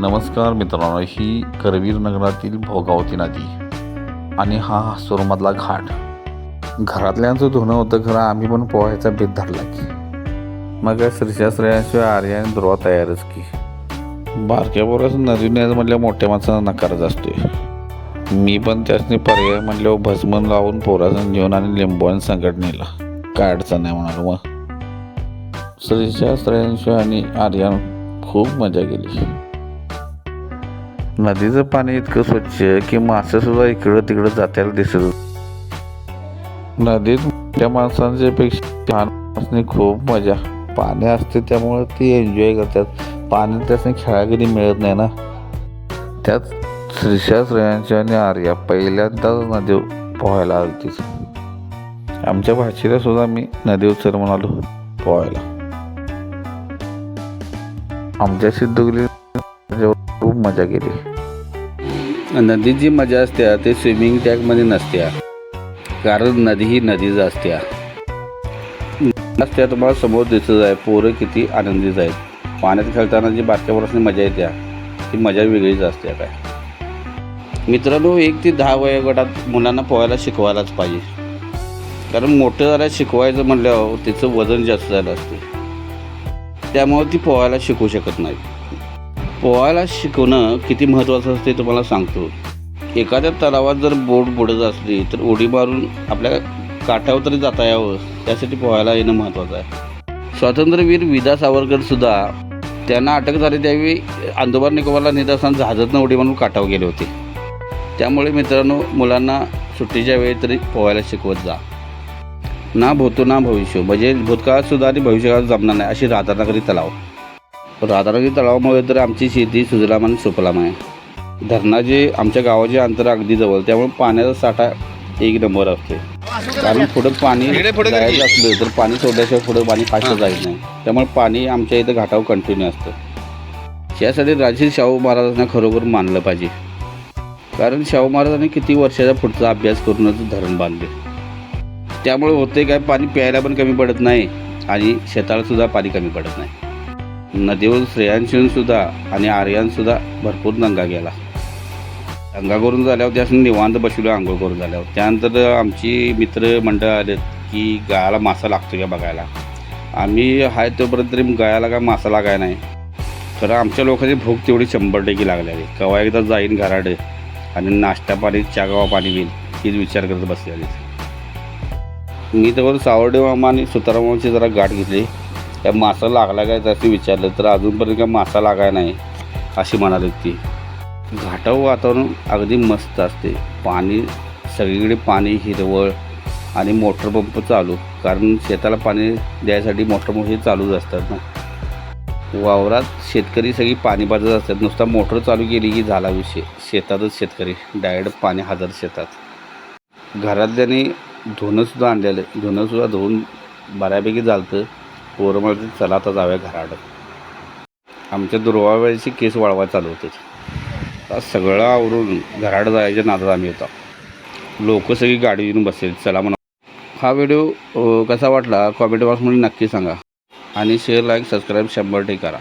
नमस्कार मित्रांनो ही करवीर नगरातील भोगावती नदी आणि हा हासूरमधला घाट. घरातल्यांचं धुणं होतं खरं आम्ही पण पोहायचा बेत धरला की. मग काय श्रीशा आणि दुर्वा तयारच की. बारक्या नदी न्यायचं म्हटल्या मोठ्या माणसाचा नकारच असतोय. मी पण त्यासनी पर्याय म्हटल्यावर भस्मन लावून पोराचं जेवण आणि लिंबू आणि संकट नेला. काय अडचण नाही म्हणाल मग. श्रीशास्त्रयांशिवाय आणि आर्यान खूप मजा केली. नदीचं पाणी इतकं स्वच्छ की मासे सुद्धा इकडं तिकडं जात्याला दिसत नदीत त्या माणसांच्या पेक्षा लहान माणसांनी खूप मजा. पाणी असते त्यामुळे ती एन्जॉय करतात. पाणी त्यासनी खेळायला कधी मिळत नाही ना. त्यात श्रीशा श्रेयांची आणि आर्या पहिल्यांदाच नदी पोहायला आली आमच्या भाषेला सुद्धा मी नदी सर म्हणालो पोहायला. आमच्या सिद्धुगली खूप मजा केली. नदीत जी मजा असते ते स्विमिंग टँकमध्ये नसत्या. कारण नदी ही नदीच असत्या. नसत्या तुम्हाला समोर दिसत आहे पोरं किती आनंदीत आहेत. पाण्यात खेळताना जी बारक्या मजा येत्या ती मजा वेगळीच असते काय. मित्रांनो एक ते दहा वयोगटात मुलांना पोहायला शिकवायलाच पाहिजे. कारण मोठं जरा शिकवायचं म्हटल्यावर तिचं वजन जास्त झालं असते. त्यामुळे ती पोहायला शिकू शकत नाही पोहायला शिकवणं किती महत्त्वाचं असते तुम्हाला सांगतो. एखाद्या तलावात जर बोट बुडत असली तर उडी मारून आपल्या काठावर तरी जाता यावं. त्यासाठी पोहायला येणं महत्त्वाचं आहे. स्वातंत्र्यवीर विदा सावरकरसुद्धा त्यांना अटक झाली त्यावेळी अंदोबार निकोबारला नेत असताना जहाजातनं उडी मारून काठावर गेले होते. त्यामुळे मित्रांनो मुलांना सुट्टीच्या वेळी तरी पोहायला शिकवत जा. ना भूतो ना भविष्य. म्हणजे भूतकाळात सुद्धा आणि भविष्यकाळात जमणार नाही अशी राधानगरी तलाव. राधानगरी तलावामुळे तर आमची शेती सुजलाम आणि सुफलाम आहे. धरणाचे आमच्या गावाचे अंतर अगदी जवळ त्यामुळे पाण्याचा साठा एक नंबर असते. कारण पुढं पाणी जायचं असलं तर पाणी सोडल्याशिवाय पुढं पाणी फास्ट जायचं नाही. त्यामुळे पाणी आमच्या इथं घाटावर कंटिन्यू असतं. यासाठी राजश्री शाहू महाराजांना खरोखर मानलं पाहिजे. कारण शाहू महाराजांनी किती वर्षाचा पुढचा अभ्यास करूनच धरण बांधले. त्यामुळे होते काय पाणी प्यायला पण कमी पडत नाही आणि शेताला सुद्धा पाणी कमी पडत नाही. नदीवर श्रेयांशीन सुद्धा आणि आर्यांसुद्धा भरपूर दंगा गेला दंगा करून झाल्यावर त्यासून निवांत बसलो आंघोळ करून झाल्यावर. त्यानंतर आमची मित्र मंडळ आले की गायाला मासा लागतो का बघायला. आम्ही हाय तोपर्यंत तरी गायाला काय मासा लागाय नाही. खरं आमच्या लोकांची भूक तेवढी शंभर टक्के लागलेली केव्हा एकदा जाईन घराडे आणि नाश्ता पाणी चागावा पाणी घेईल हीच विचार करत बसलेली मी तर सावर्डे मामा आणि सुतारामाची जरा गाठ घेतली. त्या मासा लागला काय त्याचं विचारलं तर अजूनपर्यंत काय मासा लागाय नाही अशी म्हणाली ती. घाटावर वातावरण अगदी मस्त असते. पाणी सगळीकडे पाणी हिरवळ आणि मोटर पंप चालू. कारण शेताला पाणी द्यायसाठी मोटर पंप हे चालूच असतात ना. वावरात शेतकरी सगळी पाणी पाजत असतात. नुसता मोटर चालू केली की झाला विषय. शेतातच शेतकरी. डायरेक्ट पाणी हजर शेतात. घरातल्याने धुणंसुद्धा आणलेलं धुणंसुद्धा धुवून बऱ्यापैकी झालतं. पोरं मला चला आता जाऊया घराड आमच्या दुर्वावेळची केस वाळवा चालू होते. सगळं आवरून घराड जायच्या नादात आम्ही होता. लोक सगळी गाडी येऊन बसेल चला म्हणा. हा व्हिडिओ कसा वाटला? कॉमेंट बॉक्समध्ये नक्की सांगा. आणि शेअर लाईक सबस्क्राईब शंभर टे करा.